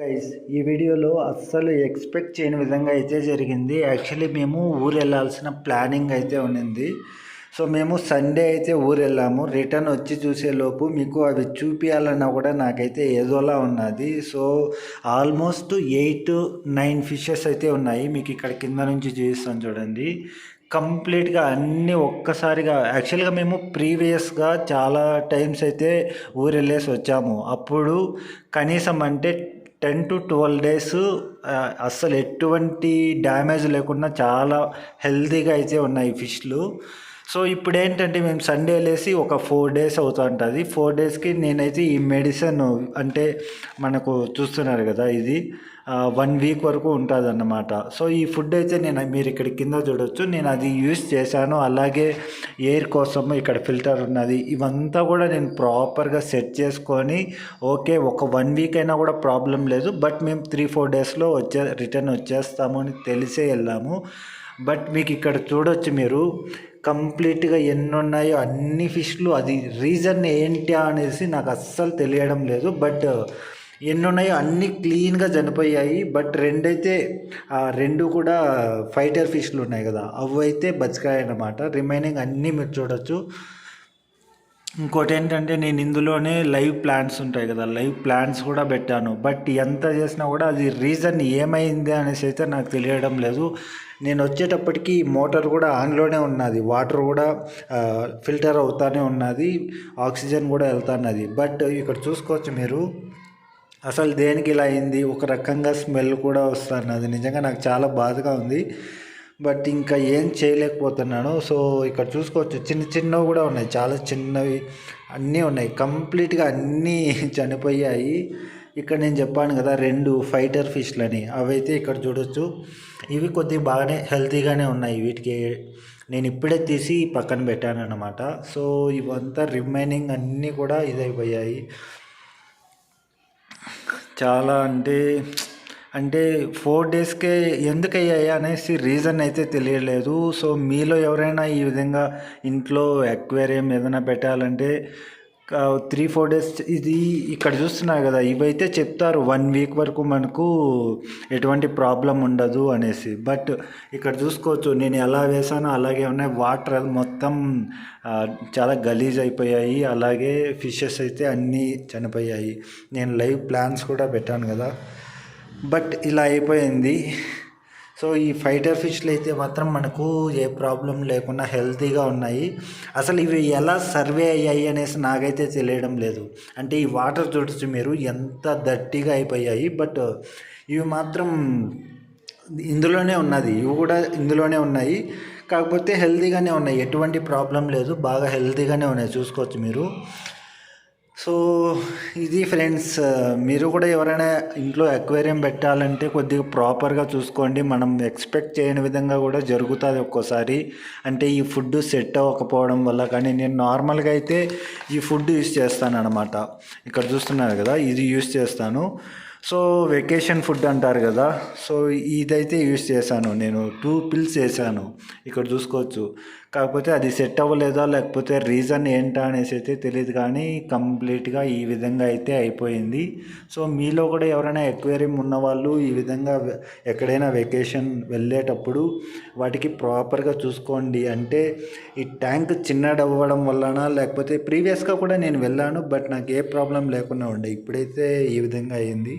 Guys ఈ వీడియోలో అస్సలు ఎక్స్పెక్ట్ చేయని విధంగా అయితే జరిగింది. యాక్చువల్లీ మేము ఊరు వెళ్ళాల్సిన ప్లానింగ్ అయితే ఉన్నింది. సో మేము సండే అయితే ఊరు వెళ్ళాము రిటర్న్ వచ్చి చూసేలోపు మీకు అవి చూపించాలన్నా కూడా నాకైతే ఏదోలా ఉన్నది. So almost eight nine fishes అయితే ఉన్నాయి. మీకు ఇక్కడ కింద నుంచి చూపిస్తాను చూడండి. కంప్లీట్గా అన్నీ ఒక్కసారిగా యాక్చువల్గా మేము ప్రీవియస్గా చాలా టైమ్స్ అయితే ఊరు వెళ్ళేసి వచ్చాము. అప్పుడు కనీసం అంటే టెన్ టు ట్వెల్వ్ డేస్ అస్సలు ఎటువంటి డ్యామేజ్ లేకుండా చాలా హెల్తీగా అయితే ఉన్నాయి ఫిష్లు. సో ఇప్పుడు ఏంటంటే మేము సండే లేసి ఒక ఫోర్ డేస్ అవుతూ ఉంటుంది ఫోర్ డేస్కి నేనైతే ఈ మెడిసిన్ అంటే మనకు చూస్తున్నారు కదా ఇది వన్ వీక్ వరకు ఉంటుంది అన్నమాట సో ఈ ఫుడ్ అయితే నేను మీరు ఇక్కడ కింద చూడొచ్చు. నేను అది యూస్ చేశాను. అలాగే ఎయిర్ కోసం ఇక్కడ ఫిల్టర్ ఉన్నది. ఇవంతా కూడా నేను ప్రాపర్గా సెట్ చేసుకొని ఓకే ఒక వన్ వీక్ అయినా కూడా ప్రాబ్లం లేదు బట్ మేము త్రీ ఫోర్ డేస్లో వచ్చే రిటర్న్ వచ్చేస్తాము అని తెలిసే వెళ్ళాము. బట్ మీకు ఇక్కడ చూడొచ్చు మీరు కంప్లీట్గా ఎన్ని ఉన్నాయో అన్ని ఫిష్లు అది రీజన్ ఏంటి అనేసి నాకు అస్సలు తెలియడం లేదు బట్ ఎన్ని ఉన్నాయో అన్నీ క్లీన్గా చనిపోయాయి. బట్ రెండైతే ఆ రెండు కూడా ఫైటర్ ఫిష్లు ఉన్నాయి కదా అవి అయితే బతికాయి అన్నమాట రిమైనింగ్ అన్నీ మీరు చూడొచ్చు. ఇంకోటి ఏంటంటే నేను ఇందులోనే లైవ్ ప్లాంట్స్ ఉంటాయి కదా లైవ్ ప్లాంట్స్ కూడా పెట్టాను. బట్ ఎంత చేసినా కూడా అది రీజన్ ఏమైంది అనేసి అయితే నాకు తెలియడం లేదు. నేను వచ్చేటప్పటికి మోటార్ కూడా ఆన్లోనే ఉన్నది వాటర్ కూడా ఫిల్టర్ అవుతానే ఉన్నది ఆక్సిజన్ కూడా వెళ్తున్నది. బట్ ఇక్కడ చూసుకోవచ్చు మీరు అసలు దేనికి ఇలా అయింది? ఒక రకంగా స్మెల్ కూడా వస్తున్నది నిజంగా నాకు చాలా బాధగా ఉంది. బట్ ఇంకా ఏం చేయలేకపోతున్నాను. సో ఇక్కడ చూసుకోవచ్చు. చిన్న చిన్నవి కూడా ఉన్నాయి. చాలా చిన్నవి అన్నీ ఉన్నాయి. కంప్లీట్గా అన్నీ చనిపోయాయి. ఇక్కడ నేను చెప్పాను కదా రెండు ఫైటర్ ఫిష్లని. అవైతే ఇక్కడ చూడొచ్చు. ఇవి కొద్దిగా బాగానే హెల్తీగానే ఉన్నాయి. వీటికి నేను ఇప్పుడే తీసి పక్కన పెట్టాను అనమాట సో ఇవంతా రిమైనింగ్ అన్నీ కూడా ఇదైపోయాయి. చాలా అంటే అంటే ఫోర్ డేస్కే ఎందుకు అయ్యాయి అనేసి రీజన్ అయితే తెలియలేదు. సో మీలో ఎవరైనా ఈ విధంగా ఇంట్లో ఎక్వేరియం ఏదైనా పెట్టాలంటే త్రీ ఫోర్ డేస్ ఇది ఇక్కడ చూస్తున్నారు కదా ఇవైతే చెప్తారు వన్ వీక్ వరకు మనకు ఎటువంటి ప్రాబ్లం ఉండదు అనేసి. బట్ ఇక్కడ చూసుకోవచ్చు నేను ఎలా వేసానో అలాగే ఉన్నాయి. వాటర్ మొత్తం చాలా గలీజ్ అయిపోయాయి. అలాగే ఫిషెస్ అయితే అన్నీ చనిపోయాయి. నేను లైవ్ ప్లాన్స్ కూడా పెట్టాను కదా. బట్ ఇలా అయిపోయింది. సో ఈ ఫైటర్ ఫిష్లు అయితే మాత్రం మనకు ఏ ప్రాబ్లం లేకుండా హెల్తీగా ఉన్నాయి. అసలు ఇవి ఎలా సర్వే అయ్యాయి అనేసి నాకైతే తెలియడం లేదు. అంటే ఈ వాటర్ చూడొచ్చు మీరు ఎంత దట్టిగా అయిపోయాయి బట్ ఇవి మాత్రం ఇందులోనే ఉన్నది. ఇవి కూడా ఇందులోనే ఉన్నాయి. కాకపోతే హెల్తీగానే ఉన్నాయి. ఎటువంటి ప్రాబ్లం లేదు. బాగా హెల్తీగానే ఉన్నాయి. చూసుకోవచ్చు మీరు. సో ఇది ఫ్రెండ్స్ మీరు కూడా ఎవరైనా ఇంట్లో అక్వేరియం పెట్టాలంటే కొద్దిగా ప్రాపర్గా చూసుకోండి. మనం ఎక్స్పెక్ట్ చేయని విధంగా కూడా జరుగుతుంది ఒక్కోసారి. అంటే ఈ ఫుడ్ సెట్ అవ్వకపోవడం వల్ల కానీ నేను నార్మల్గా అయితే ఈ ఫుడ్ యూస్ చేస్తాను అనమాట ఇక్కడ చూస్తున్నారు కదా ఇది యూస్ చేస్తాను. సో వెకేషన్ ఫుడ్ అంటారు కదా సో ఇదైతే యూస్ చేశాను. నేను టూ పిల్స్ వేసాను ఇక్కడ చూసుకోవచ్చు. కాకపోతే అది సెట్ అవ్వలేదా లేకపోతే రీజన్ ఏంటా అనేసి అయితే తెలియదు కానీ కంప్లీట్గా ఈ విధంగా అయితే అయిపోయింది. సో మీలో కూడా ఎవరైనా ఎక్వేరియం ఉన్నవాళ్ళు ఈ విధంగా ఎక్కడైనా వెకేషన్ వెళ్ళేటప్పుడు వాటికి ప్రాపర్గా చూసుకోండి. అంటే ఈ ట్యాంక్ చిన్నడవ్వడం వలన లేకపోతే ప్రీవియస్గా కూడా నేను వెళ్ళాను బట్ నాకు ఏ ప్రాబ్లం లేకుండా ఉండే. ఇప్పుడైతే ఈ విధంగా అయింది.